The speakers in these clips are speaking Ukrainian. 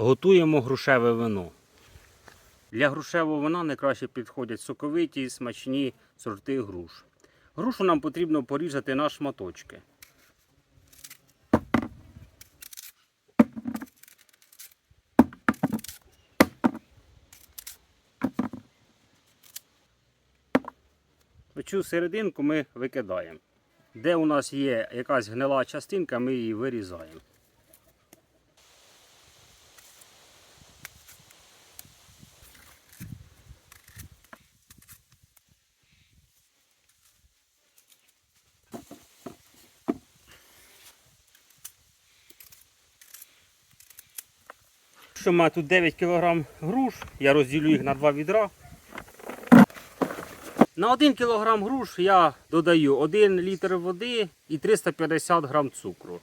Готуємо грушеве вино. Для грушевого вина найкраще підходять соковиті, і смачні сорти груш. Грушу нам потрібно порізати на шматочки. Оцю серединку ми викидаємо. Де у нас є якась гнила частинка, ми її вирізаємо. Що маю тут 9 кг груш, я розділю їх на два відра. На 1 кг груш я додаю 1 літр води і 350 г цукру.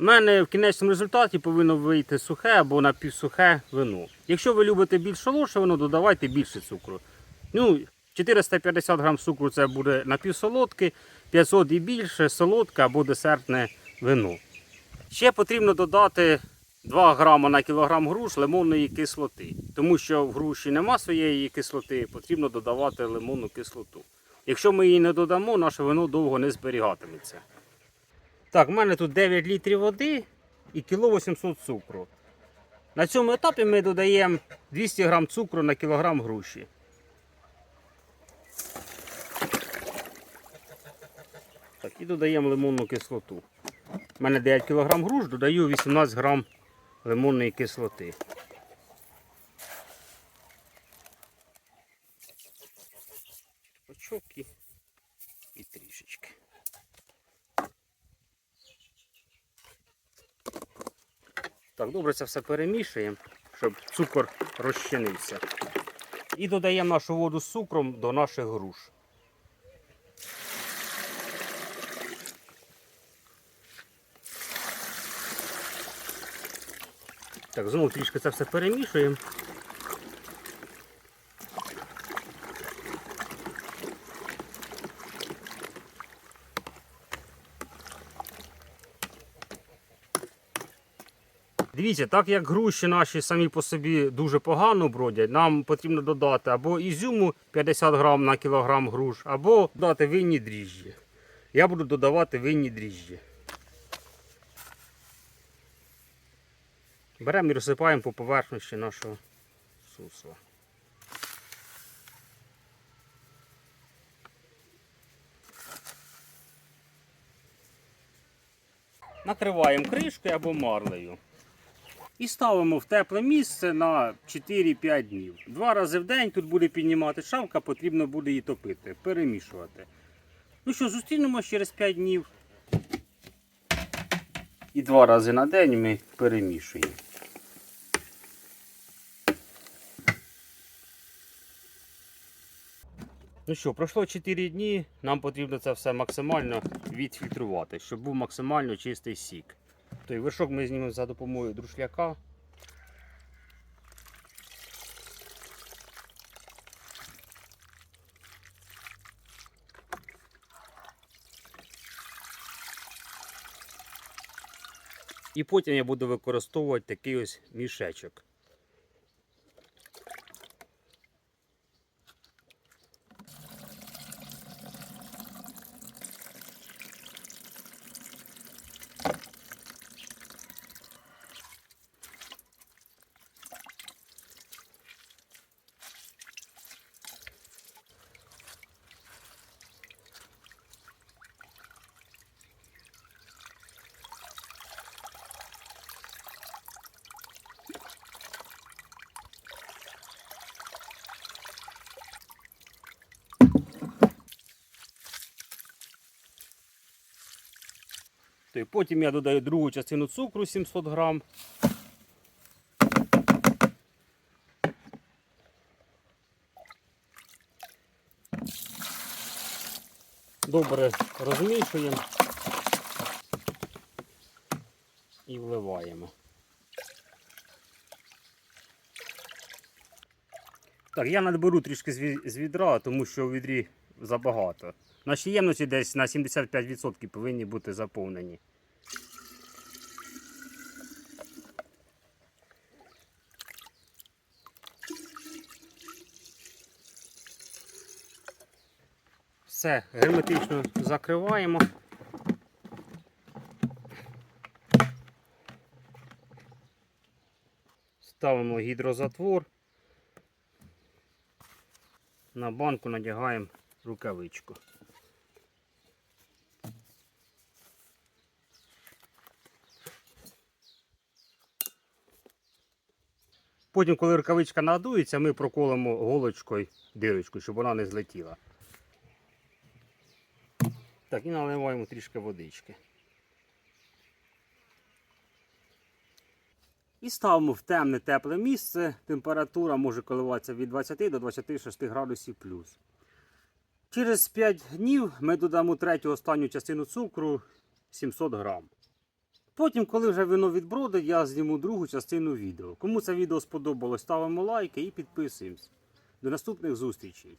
У мене в кінечному результаті повинно вийти сухе або напівсухе вино. Якщо ви любите більш солодше вино, додавайте більше цукру. Ну, 450 г цукру це буде напівсолодке, 500 і більше солодке або десертне вино. Ще потрібно додати 2 грама на кілограм груш лимонної кислоти. Тому що в груші нема своєї кислоти, потрібно додавати лимонну кислоту. Якщо ми її не додамо, наше вино довго не зберігатиметься. Так, в мене тут 9 літрів води і кіло 800 цукру. На цьому етапі ми додаємо 200 грам цукру на кілограм груші. Так, і додаємо лимонну кислоту. У мене 9 кг груш, додаю 18 грам лимонної кислоти. Почок і, і трішечки. Так, добре це все перемішуємо, щоб цукор розчинився. І додаємо нашу воду з цукром до наших груш. Так, знову трішки це все перемішуємо. Дивіться, так як груші наші самі по собі дуже погано бродять, нам потрібно додати або ізюму 50 грам на кілограм груш, або додати винні дріжджі. Я буду додавати винні дріжджі. Беремо і розсипаємо по поверхності нашого сусла. Накриваємо кришкою або марлею. І ставимо в тепле місце на 4-5 днів. Два рази в день тут буде піднімати шавка, потрібно буде її топити, перемішувати. Ну що, зустрінемось через 5 днів. І два рази на день ми перемішуємо. Ну що, пройшло 4 дні, нам потрібно це все максимально відфільтрувати, щоб був максимально чистий сік. Той вершок ми знімемо за допомогою друшляка. І потім я буду використовувати такий ось мішечок. Потім я додаю другу частину цукру 700 грам. Добре розмішуємо і вливаємо. Так, я надберу трішки з відра, тому що у відрі забагато. Наші ємності десь на 75% повинні бути заповнені. Все, герметично закриваємо. Ставимо гідрозатвор. На банку надягаємо рукавичку. Потім, коли рукавичка надується, ми проколимо голочкою дирочку, щоб вона не злетіла. Так, і наливаємо трішки водички. І ставимо в темне тепле місце. Температура може коливатися від 20 до 26 градусів плюс. Через 5 днів ми додамо третю останню частину цукру 700 грам. Потім, коли вже вино відбродить, я зніму другу частину відео. Кому це відео сподобалось, ставимо лайки і підписуємось. До наступних зустрічей!